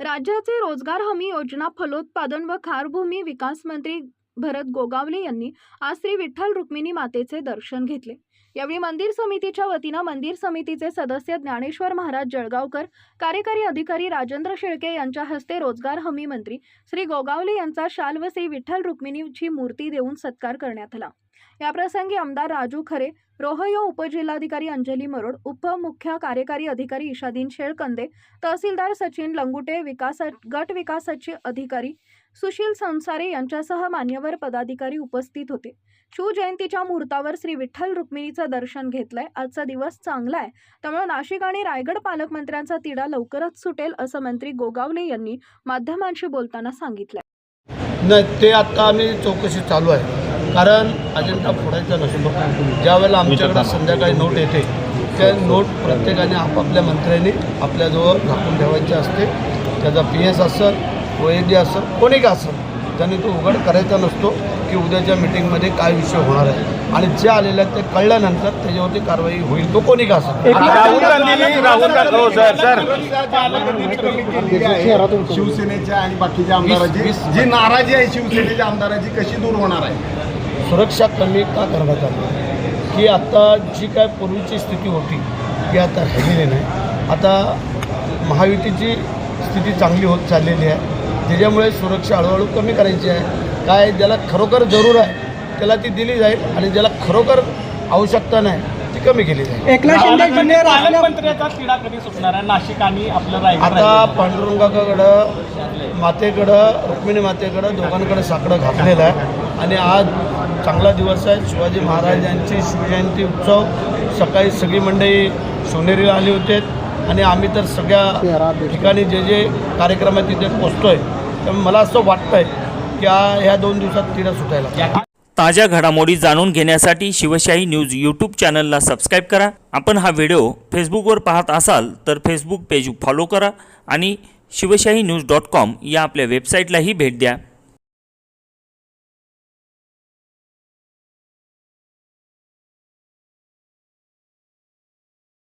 राज्याचे रोजगार हमी योजना फलोत्पादन व खारभूमी विकास मंत्री भरत गोगावले यांनी आज श्री विठ्ठल रुक्मिणी मातेचे दर्शन घेतले. यावेळी मंदिर समितीच्या वतीनं मंदिर समितीचे सदस्य ज्ञानेश्वर महाराज जळगावकर कार्यकारी अधिकारी राजेंद्र शेळके यांच्या हस्ते रोजगार हमी मंत्री श्री गोगावले यांचा शाल व श्री विठ्ठल रुक्मिणीची मूर्ती देऊन सत्कार करण्यात आला. याप्रसंगी आमदार राजू खरे रोहयो उपजिल्हाधिकारी अंजली मरोड उपमुख्य कार्यकारी अधिकारी इशादीन शेळकंदे तहसीलदार सचिन लंगुटे विकास गट विकासाचे अधिकारी सुशील संसारे यांच्यासह मान्यवर पदाधिकारी उपस्थित होते. शिवजयंतीच्या मुहूर्तावर श्री विठ्ठल रुक्मिणीचं दर्शन घेतलंय. आजचा दिवस चांगला आहे त्यामुळे नाशिक आणि रायगड पालकमंत्र्यांचा तिढा लवकरच सुटेल असं मंत्री गोगावले यांनी माध्यमांशी बोलताना सांगितलं नाही ते आत्ता आम्ही चौकशी चालू आहे. कारण अजेंडा फोडायचा नसतो. ज्यावेळेला आमच्याकडे संध्याकाळी नोट येते त्या नोट प्रत्येकाने आपापल्या मंत्र्यांनी आपल्याजवळ झाकून ठेवायची असते. त्याचा पी एस असेल डी असेल कोणी का असेल त्यांनी तो उघड करायचा नसतो की उद्याच्या मिटिंगमध्ये काय विषय होणार आहे. आणि जे आलेलं आहे ते कळल्यानंतर त्याच्यावरती कारवाई होईल. तो कोणी का हो सर शिवसेनेच्या आणि बाकीच्या आमदाराची जी नाराजी आहे शिवसेनेच्या आमदाराची कशी दूर होणार आहे? सुरक्षा कमी का करण्यात आली? की आता जी काय पूर्वीची स्थिती होती ती आता राहिलेली नाही. आता महायुतीची स्थिती चांगली होत चाललेली आहे. त्याच्यामुळे सुरक्षा हळूहळू कमी करायची आहे. काय ज्याला खरोखर जरूर आहे त्याला ती दिली जाईल आणि ज्याला खरोखर आवश्यकता नाही ती कमी केली जाईल. एकनाथ शिंदे ज्युनियर असल्या पालकमंत्र्याचा तिढा कधी सुटणार आहे. नाशिक आणि आपलं रायगड आता. पांडुरंगाकडं मातेकडं रुक्मिणी मातेकडं दोघांकडे साकडं घातलेलं आहे. आणि आज चांगला दिवस आहे. शिवाजी महाराज यांची शिवजयंती उत्सव. सकाळी सगळी मंडळी सोनेरीला आली होते. आणि आम्ही तर सगळ्या ठिकाणी जे जे कार्यक्रम आहे तिथे पोचतोय. त्यामुळे मला असं वाटतंय की ह्या दोन दिवसात तिला सुटायला ताज्या घडामोडी जाणून घेण्यासाठी शिवशाही न्यूज यूट्यूब चॅनलला सबस्क्राईब करा. आपण हा व्हिडिओ फेसबुकवर पाहत असाल तर फेसबुक पेज फॉलो करा आणि शिवशाही न्यूज डॉट कॉम या आपल्या वेबसाईटलाही भेट द्या.